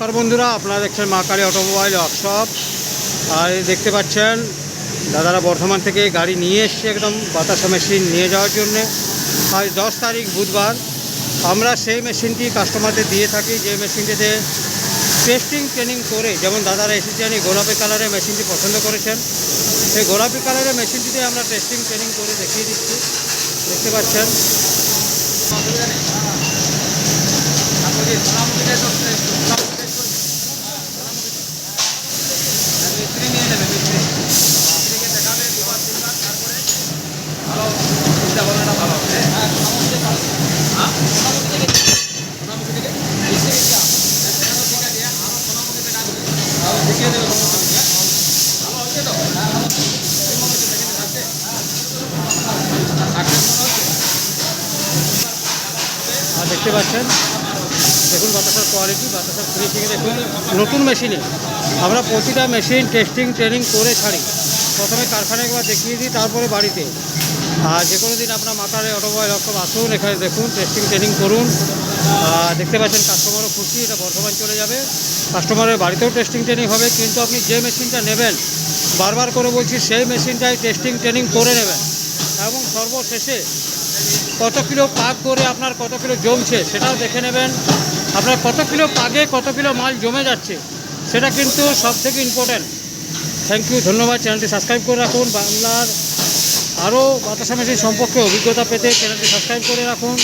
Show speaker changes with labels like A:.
A: নমস্কার বন্ধুরা, আপনারা দেখছেন মা কালী অটোমোবাইল ওয়ার্কশপ। আর দেখতে পাচ্ছেন, দাদারা বর্ধমান থেকে গাড়ি নিয়ে এসছে একদম বাতাসা মেশিন নিয়ে যাওয়ার জন্যে। আজ দশ তারিখ বুধবার। আমরা সেই মেশিনটি কাস্টমারদের দিয়ে থাকি, যে মেশিনটিতে টেস্টিং, ট্রেনিং করে যেমন দাদারা এসেছে জানি গোলাপি কালারের মেশিনটি পছন্দ করেছেন। সেই গোলাপি কালারের মেশিনটিতে আমরা টেস্টিং, ট্রেনিং করে দেখিয়ে দিচ্ছি। দেখতে পাচ্ছেন। আর দেখতে পাচ্ছেন, দেখুন বাতাসার কোয়ালিটি বাতাসার ফিনিশিংয়ে দেখুন। নতুন মেশিনে আমরা প্রতিটা মেশিন টেস্টিং ট্রেনিং করে ছাড়ি। প্রথমে কারখানায় একবার দেখিয়ে দিই, তারপরে বাড়িতে। আর যে কোনো দিন আপনার মাথারে অটোমোবাইল রকম আসুন, এখানে দেখুন টেস্টিং ট্রেনিং করুন। দেখতে পাচ্ছেন কাস্টমারও খুশি, এটা বর্ধমান চলে যাবে। কাস্টমারের বাড়িতেও টেস্টিং ট্রেনিং হবে, কিন্তু আপনি যে মেশিনটা নেবেন, বারবার করে বলছি, সেই মেশিনটাই টেস্টিং ট্রেনিং করে নেবেন। এবং সর্বশেষে কত কিলো পাক করে আপনার কত কিলো জমছে, সেটাও দেখে নেবেন। আপনার কত কিলো পাগে কত কিলো মাল জমে যাচ্ছে, সেটা কিন্তু সব থেকে ইম্পর্ট্যান্ট থ্যাংক ইউ ধন্যবাদ। চ্যানেলটি সাবস্ক্রাইব করে রাখুন। বাংলার আরও বাতাসা মেশিন সম্পর্কে অভিজ্ঞতা পেতে চ্যানেলটি সাবস্ক্রাইব করে রাখুন।